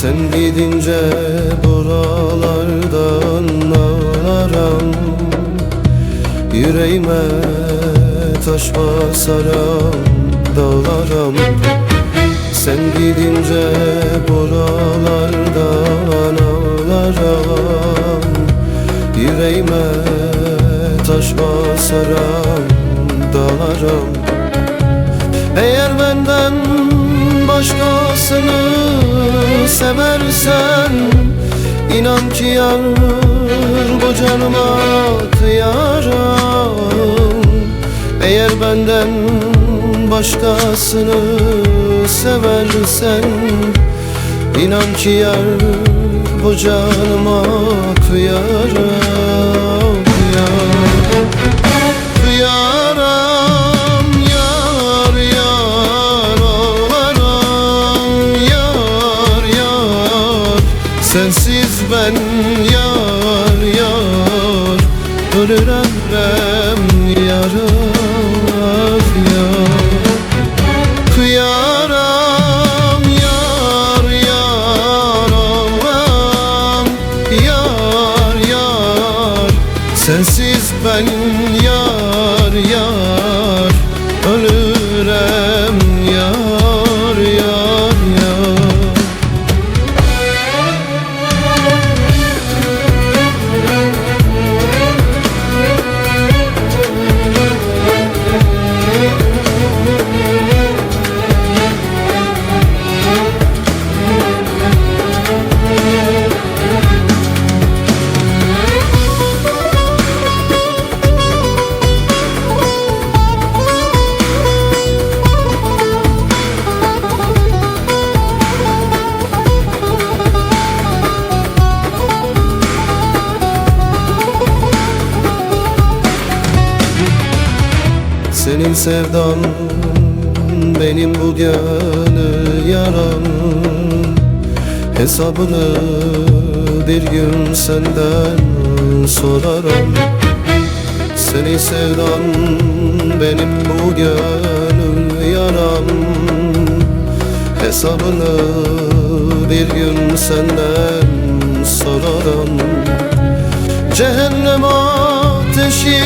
Sen gidince buralardan ağlarım. Yüreğime taş basaram dağlarım. Sen gidince buralardan ağlarım. Yüreğime taş basaram dağlarım. Eğer benden başkasını seversen inan ki yar bu canıma kıyarım Eğer benden başkasını seversen inan ki yar bu canıma kıyarım Sensiz ben yar yar ölürüm yar yar Kıyarım yar yar ağlam yar yar. Sensiz ben yar yar ölürüm Senin sevdan benim bu gönül yaram. Hesabını bir gün senden sorarım. Senin sevdan benim bu gönül yaram. Hesabını bir gün senden sorarım. Cehennem ateşi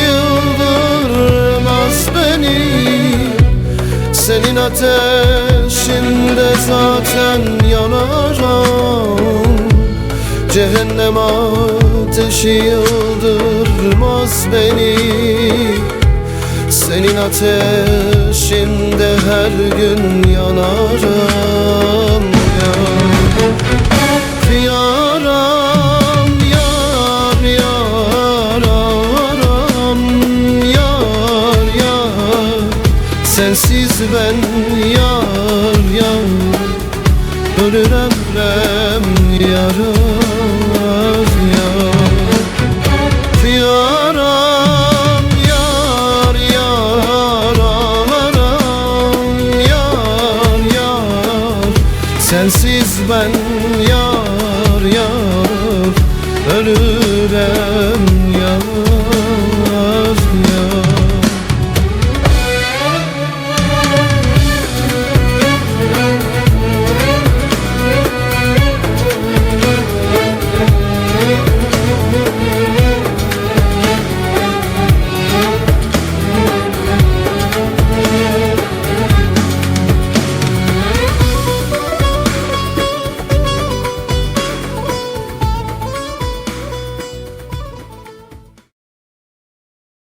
yıldırmaz beni. Senin ateşinde zaten yanarım. Cehennem ateşi yıldırmaz beni. Senin ateşinde her gün yanarım Ölürüm yar yar Kıyarım yar yar ağlarım yar yar. Sensiz ben